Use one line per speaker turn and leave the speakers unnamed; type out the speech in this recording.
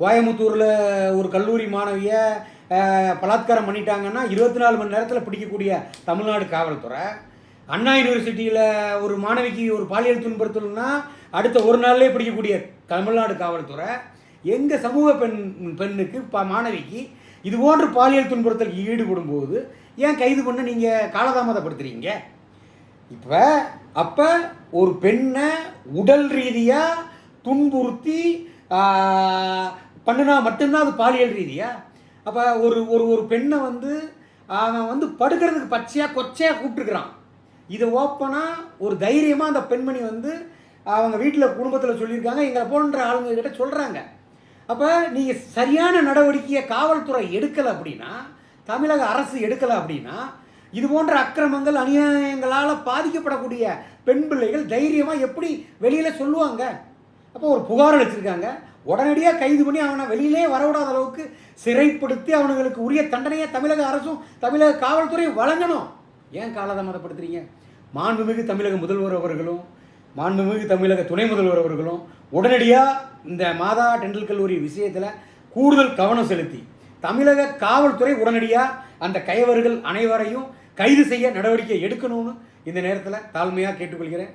கோயம்புத்தூரில் ஒரு கல்லூரி மாணவியை பலாத்காரம் பண்ணிட்டாங்கன்னா இருபத்தி நாலு மணி நேரத்தில் பிடிக்கக்கூடிய தமிழ்நாடு காவல்துறை. அண்ணா யூனிவர்சிட்டியில் ஒரு மாணவிக்கு ஒரு பாலியல் துன்புறுத்தல்னா அடுத்த ஒரு நாள்லேயே பிடிக்கக்கூடிய தமிழ்நாடு காவல்துறை. எங்கள் சமூக பெண் பெண்ணுக்கு இப்போ மாணவிக்கு இது போன்ற பாலியல் துன்புறுத்தல் ஈடுபடும் போது ஏன் கைது பண்ண நீங்கள் காலதாமதப்படுத்துகிறீங்க இப்போ அப்போ ஒரு பெண்ணை உடல் ரீதியாக துன்புறுத்தி பண்ணுனா மட்டும்தான் அது பாலியல் ரீதியா? அப்போ ஒரு ஒரு ஒரு பெண்ணை வந்து அவன் வந்து படுக்கிறதுக்கு பச்சையாக கொச்சையாக கூப்பிட்டுருக்குறான். இதை ஓப்பனாக ஒரு தைரியமாக அந்த பெண்மணி வந்து அவங்க வீட்டில் குடும்பத்தில் சொல்லியிருக்காங்க எங்களை போன்ற ஆளுங்க கிட்ட சொல்கிறாங்க அப்போ நீங்கள் சரியான நடவடிக்கையை காவல்துறை எடுக்கலை அப்படின்னா தமிழக அரசு எடுக்கலை அப்படின்னா இது போன்ற அக்கிரமங்கள் அநியாயங்களால் பாதிக்கப்படக்கூடிய பெண் பிள்ளைகள் தைரியமாக எப்படி வெளியில் சொல்லுவாங்க? அப்போ ஒரு புகார் அளிச்சிருக்காங்க. உடனடியாக கைது பண்ணி அவனை வெளியிலே வரவிடாத அளவுக்கு சிறைப்படுத்தி அவனுங்களுக்கு உரிய தண்டனையை தமிழக அரசும் தமிழக காவல்துறையும் வழங்கணும். ஏன் காலதாமதப்படுத்துறீங்க? மாண்புமிகு தமிழக முதல்வர் அவர்களும் மாண்புமிகு தமிழக துணை முதல்வர் அவர்களும் உடனடியாக இந்த மாதா டெண்டல் கல்லூரி விஷயத்தில் கூடுதல் கவனம் செலுத்தி தமிழக காவல்துறை உடனடியாக அந்த கைவர்கள் அனைவரையும் கைது செய்ய நடவடிக்கை எடுக்கணும்னு இந்த நேரத்தில் தாழ்மையாக கேட்டுக்கொள்கிறேன்.